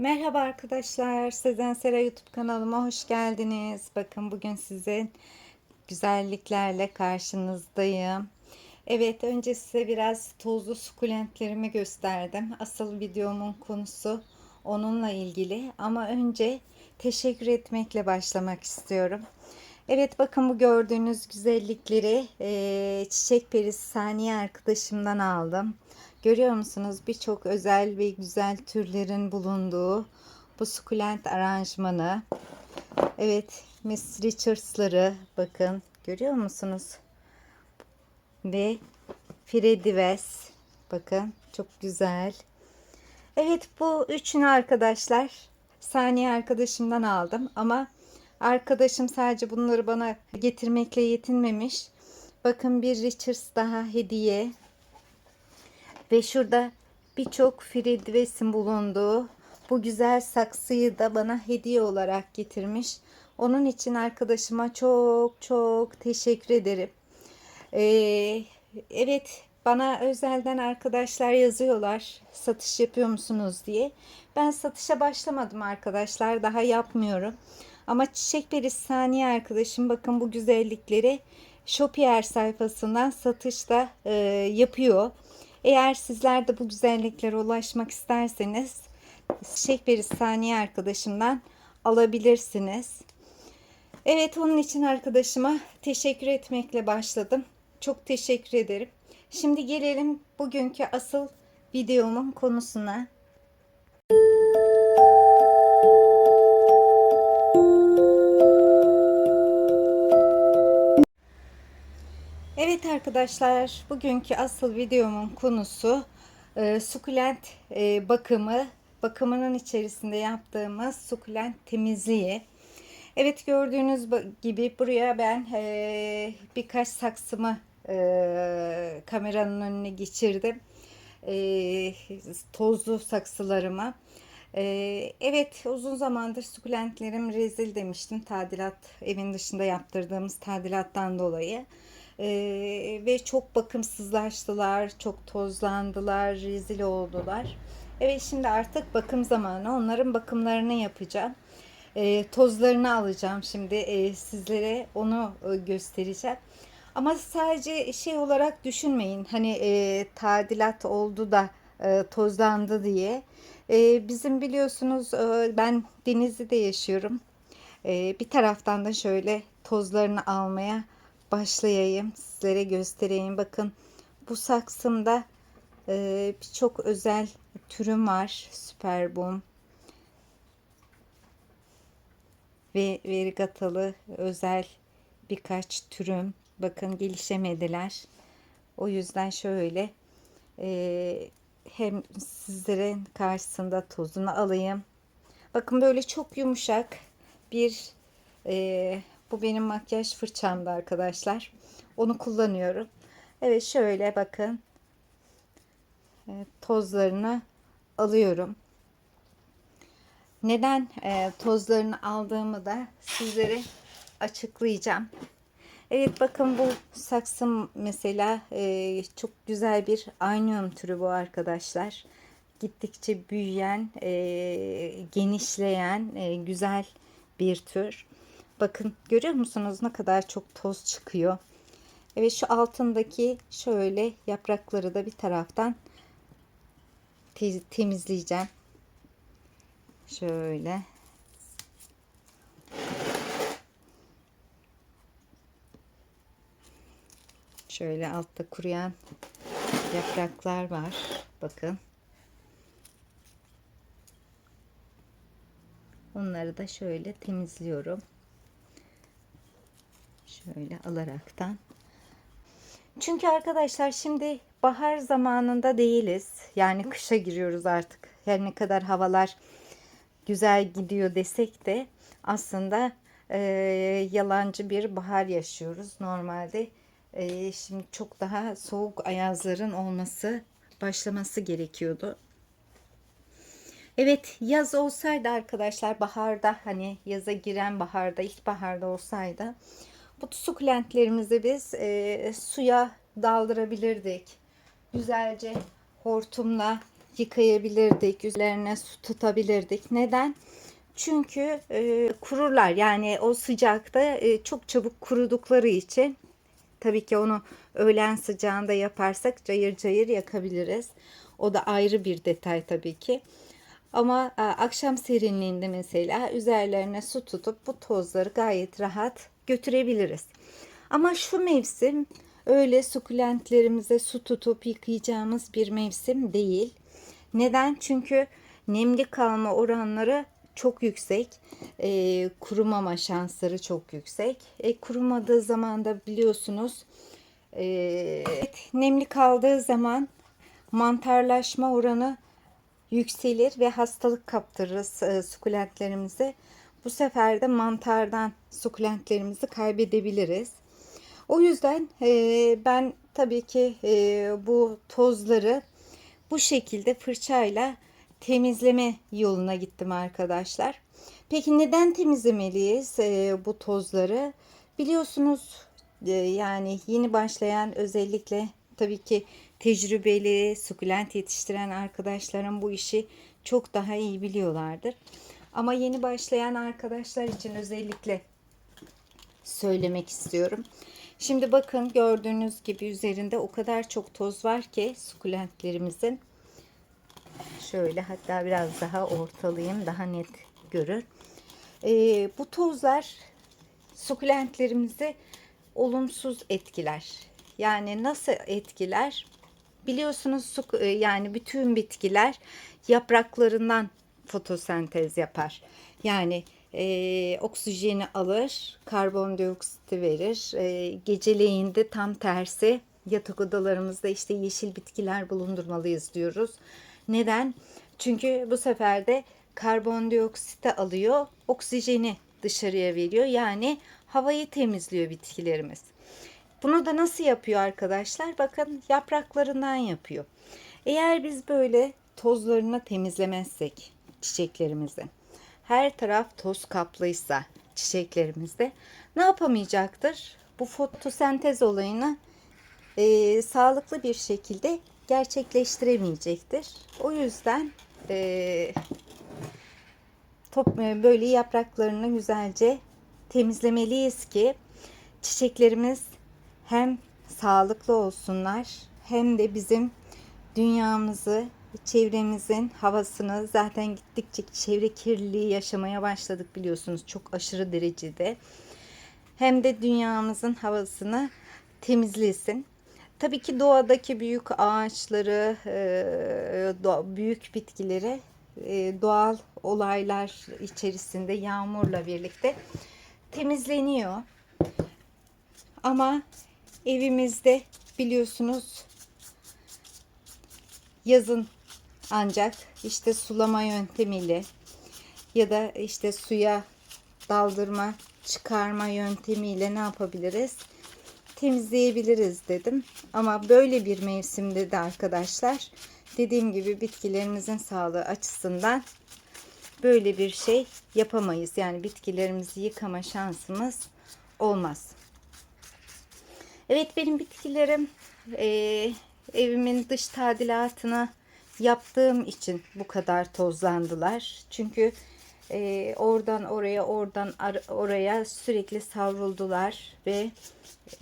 Merhaba arkadaşlar. Sezen Sera YouTube kanalıma hoş geldiniz. Bakın bugün sizin güzelliklerle karşınızdayım. Evet önce size biraz tozlu sukulentlerimi gösterdim. Asıl videomun konusu onunla ilgili. Ama önce teşekkür etmekle başlamak istiyorum. Evet bakın bu gördüğünüz güzellikleri e, Çiçek Perisi Saniye arkadaşımdan aldım. Görüyor musunuz? Birçok özel ve güzel türlerin bulunduğu bu sukulent aranjmanı. Evet, Miss Richards'ları bakın. Görüyor musunuz? Ve Freddy West. Bakın çok güzel. Evet bu üçünü arkadaşlar saniye arkadaşımdan aldım ama arkadaşım sadece bunları bana getirmekle yetinmemiş. Bakın bir Richards daha hediye. Ve şurada birçok Fredvesin bulunduğu bu güzel saksıyı da bana hediye olarak getirmiş. Onun için arkadaşıma çok çok teşekkür ederim. Ee, evet bana özelden arkadaşlar yazıyorlar satış yapıyor musunuz diye. Ben satışa başlamadım arkadaşlar daha yapmıyorum. Ama Çiçek Perisi Saniye arkadaşım bakın bu güzellikleri Shopier sayfasından satışta e, yapıyor. Eğer sizler de bu güzelliklere ulaşmak isterseniz Perisi Saniye arkadaşımdan alabilirsiniz. Evet onun için arkadaşıma teşekkür etmekle başladım. Çok teşekkür ederim. Şimdi gelelim bugünkü asıl videomun konusuna. Arkadaşlar bugünkü asıl videomun konusu e, sukulent e, bakımı bakımının içerisinde yaptığımız sukulent temizliği. Evet gördüğünüz gibi buraya ben e, birkaç saksımı e, kameranın önüne geçirdim. E, tozlu saksılarımı. E, evet uzun zamandır sukulentlerim rezil demiştim. Tadilat evin dışında yaptırdığımız tadilattan dolayı. Ee, ve çok bakımsızlaştılar, çok tozlandılar, rezil oldular. Evet şimdi artık bakım zamanı. Onların bakımlarını yapacağım. Ee, tozlarını alacağım şimdi ee, sizlere onu e, göstereceğim. Ama sadece şey olarak düşünmeyin. Hani e, tadilat oldu da e, tozlandı diye. E, bizim biliyorsunuz e, ben Denizli'de yaşıyorum. E, bir taraftan da şöyle tozlarını almaya başlayayım. Sizlere göstereyim. Bakın bu saksımda e, birçok özel türüm var. Süperbum ve verigatalı özel birkaç türüm. Bakın gelişemediler. O yüzden şöyle e, hem sizlerin karşısında tozunu alayım. Bakın böyle çok yumuşak bir e, bu benim makyaj fırçamdı arkadaşlar. Onu kullanıyorum. Evet şöyle bakın. Evet, tozlarını alıyorum. Neden e, tozlarını aldığımı da sizlere açıklayacağım. Evet bakın bu saksım mesela e, çok güzel bir anyum türü bu arkadaşlar. Gittikçe büyüyen, e, genişleyen e, güzel bir tür. Bakın görüyor musunuz ne kadar çok toz çıkıyor. Evet şu altındaki şöyle yaprakları da bir taraftan temizleyeceğim. Şöyle. Şöyle altta kuruyan yapraklar var. Bakın. Onları da şöyle temizliyorum. Şöyle alaraktan. Çünkü arkadaşlar şimdi bahar zamanında değiliz. Yani kışa giriyoruz artık. Her ne kadar havalar güzel gidiyor desek de aslında e, yalancı bir bahar yaşıyoruz. Normalde e, şimdi çok daha soğuk ayazların olması başlaması gerekiyordu. Evet yaz olsaydı arkadaşlar baharda hani yaza giren baharda ilkbaharda olsaydı bu sukulentlerimizi biz e, suya daldırabilirdik. Güzelce hortumla yıkayabilirdik. Üzerine su tutabilirdik. Neden? Çünkü e, kururlar. Yani o sıcakta e, çok çabuk kurudukları için tabii ki onu öğlen sıcağında yaparsak cayır cayır yakabiliriz. O da ayrı bir detay tabii ki. Ama e, akşam serinliğinde mesela üzerlerine su tutup bu tozları gayet rahat götürebiliriz. Ama şu mevsim öyle sukulentlerimize su tutup yıkayacağımız bir mevsim değil. Neden? Çünkü nemli kalma oranları çok yüksek. E, kurumama şansları çok yüksek. E, kurumadığı zaman da biliyorsunuz e, nemli kaldığı zaman mantarlaşma oranı yükselir ve hastalık kaptırırız e, sukulentlerimize. Bu sefer de mantardan sukulentlerimizi kaybedebiliriz. O yüzden e, ben tabii ki e, bu tozları bu şekilde fırçayla temizleme yoluna gittim arkadaşlar. Peki neden temizlemeliyiz e, bu tozları? Biliyorsunuz e, yani yeni başlayan özellikle tabii ki tecrübeli sukulent yetiştiren arkadaşlarım bu işi çok daha iyi biliyorlardır. Ama yeni başlayan arkadaşlar için özellikle söylemek istiyorum. Şimdi bakın gördüğünüz gibi üzerinde o kadar çok toz var ki sukulentlerimizin. Şöyle hatta biraz daha ortalayayım daha net görür. Ee, bu tozlar sukulentlerimizi olumsuz etkiler. Yani nasıl etkiler? Biliyorsunuz e, yani bütün bitkiler yapraklarından fotosentez yapar. Yani e, oksijeni alır, karbondioksiti verir. E, geceleyin de tam tersi yatak odalarımızda işte yeşil bitkiler bulundurmalıyız diyoruz. Neden? Çünkü bu sefer de karbondioksiti alıyor, oksijeni dışarıya veriyor. Yani havayı temizliyor bitkilerimiz. Bunu da nasıl yapıyor arkadaşlar? Bakın yapraklarından yapıyor. Eğer biz böyle tozlarını temizlemezsek çiçeklerimizi, her taraf toz kaplıysa çiçeklerimizde ne yapamayacaktır? Bu fotosentez olayını e, sağlıklı bir şekilde gerçekleştiremeyecektir. O yüzden e, top, böyle yapraklarını güzelce temizlemeliyiz ki çiçeklerimiz hem sağlıklı olsunlar hem de bizim dünyamızı, çevremizin havasını zaten gittikçe çevre kirliliği yaşamaya başladık biliyorsunuz çok aşırı derecede. Hem de dünyamızın havasını temizlesin. Tabii ki doğadaki büyük ağaçları, büyük bitkileri doğal olaylar içerisinde yağmurla birlikte temizleniyor. Ama evimizde biliyorsunuz yazın ancak işte sulama yöntemiyle ya da işte suya daldırma çıkarma yöntemiyle ne yapabiliriz? Temizleyebiliriz dedim. Ama böyle bir mevsimde de arkadaşlar dediğim gibi bitkilerimizin sağlığı açısından böyle bir şey yapamayız. Yani bitkilerimizi yıkama şansımız olmaz. Evet benim bitkilerim e, evimin dış tadilatını yaptığım için bu kadar tozlandılar. Çünkü e, oradan oraya oradan oraya sürekli savruldular ve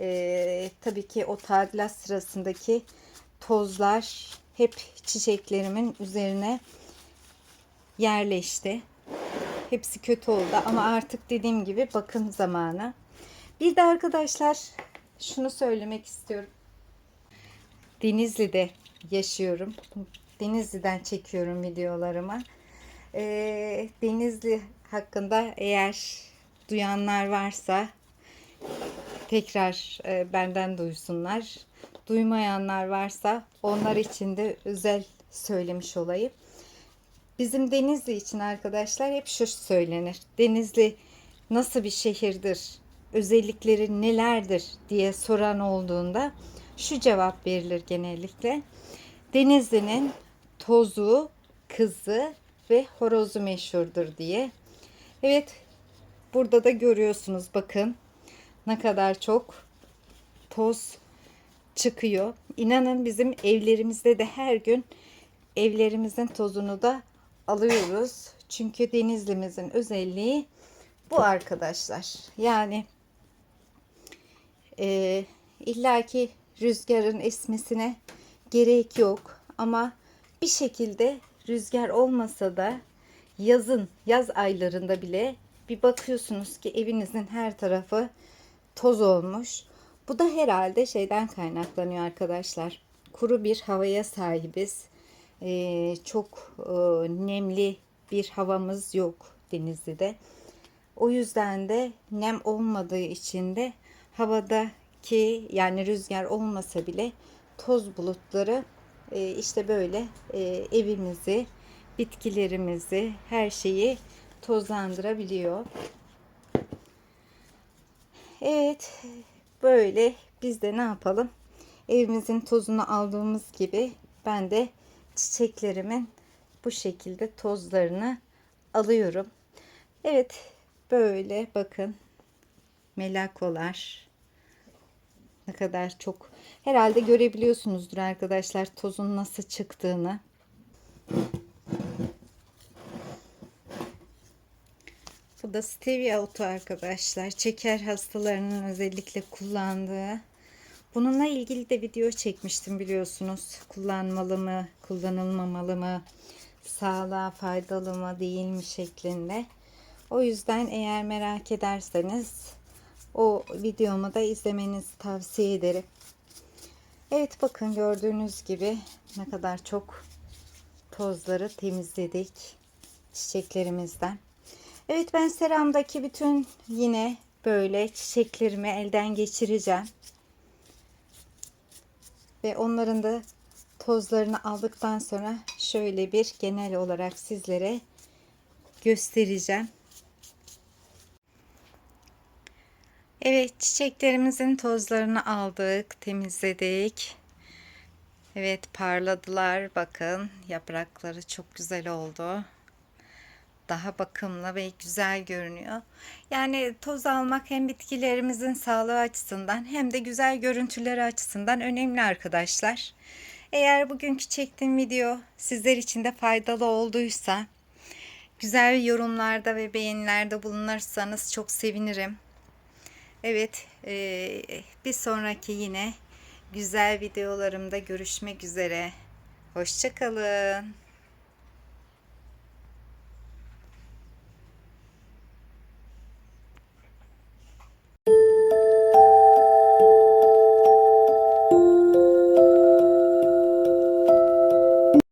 e, tabii ki o tadilat sırasındaki tozlar hep çiçeklerimin üzerine yerleşti. Hepsi kötü oldu ama artık dediğim gibi bakım zamanı. Bir de arkadaşlar şunu söylemek istiyorum. Denizli'de yaşıyorum. Denizli'den çekiyorum videolarımı. Ee, Denizli hakkında eğer duyanlar varsa tekrar e, benden duysunlar. Duymayanlar varsa onlar için de özel söylemiş olayım. Bizim Denizli için arkadaşlar hep şu söylenir. Denizli nasıl bir şehirdir? Özellikleri nelerdir diye soran olduğunda şu cevap verilir genellikle. Denizli'nin tozu, kızı ve horozu meşhurdur diye. Evet burada da görüyorsunuz bakın ne kadar çok toz çıkıyor. İnanın bizim evlerimizde de her gün evlerimizin tozunu da alıyoruz. Çünkü denizlimizin özelliği bu arkadaşlar. Yani e, illaki rüzgarın esmesine gerek yok ama bir şekilde rüzgar olmasa da yazın yaz aylarında bile bir bakıyorsunuz ki evinizin her tarafı toz olmuş. Bu da herhalde şeyden kaynaklanıyor arkadaşlar. Kuru bir havaya sahibiz. Ee, çok e, nemli bir havamız yok Denizli'de. O yüzden de nem olmadığı için de havadaki yani rüzgar olmasa bile toz bulutları e, işte böyle e, evimizi, bitkilerimizi, her şeyi tozlandırabiliyor. Evet, böyle biz de ne yapalım? Evimizin tozunu aldığımız gibi ben de çiçeklerimin bu şekilde tozlarını alıyorum. Evet, böyle bakın melakolar ne kadar çok herhalde görebiliyorsunuzdur arkadaşlar tozun nasıl çıktığını. Bu da stevia otu arkadaşlar. Şeker hastalarının özellikle kullandığı. Bununla ilgili de video çekmiştim biliyorsunuz. Kullanmalı mı, kullanılmamalı mı, sağlığa faydalı mı değil mi şeklinde. O yüzden eğer merak ederseniz o videomu da izlemenizi tavsiye ederim. Evet bakın gördüğünüz gibi ne kadar çok tozları temizledik çiçeklerimizden. Evet ben seramdaki bütün yine böyle çiçeklerimi elden geçireceğim. Ve onların da tozlarını aldıktan sonra şöyle bir genel olarak sizlere göstereceğim. Evet çiçeklerimizin tozlarını aldık, temizledik. Evet parladılar. Bakın yaprakları çok güzel oldu. Daha bakımlı ve güzel görünüyor. Yani toz almak hem bitkilerimizin sağlığı açısından hem de güzel görüntüleri açısından önemli arkadaşlar. Eğer bugünkü çektiğim video sizler için de faydalı olduysa güzel yorumlarda ve beğenilerde bulunursanız çok sevinirim. Evet, e, bir sonraki yine güzel videolarımda görüşmek üzere. Hoşçakalın.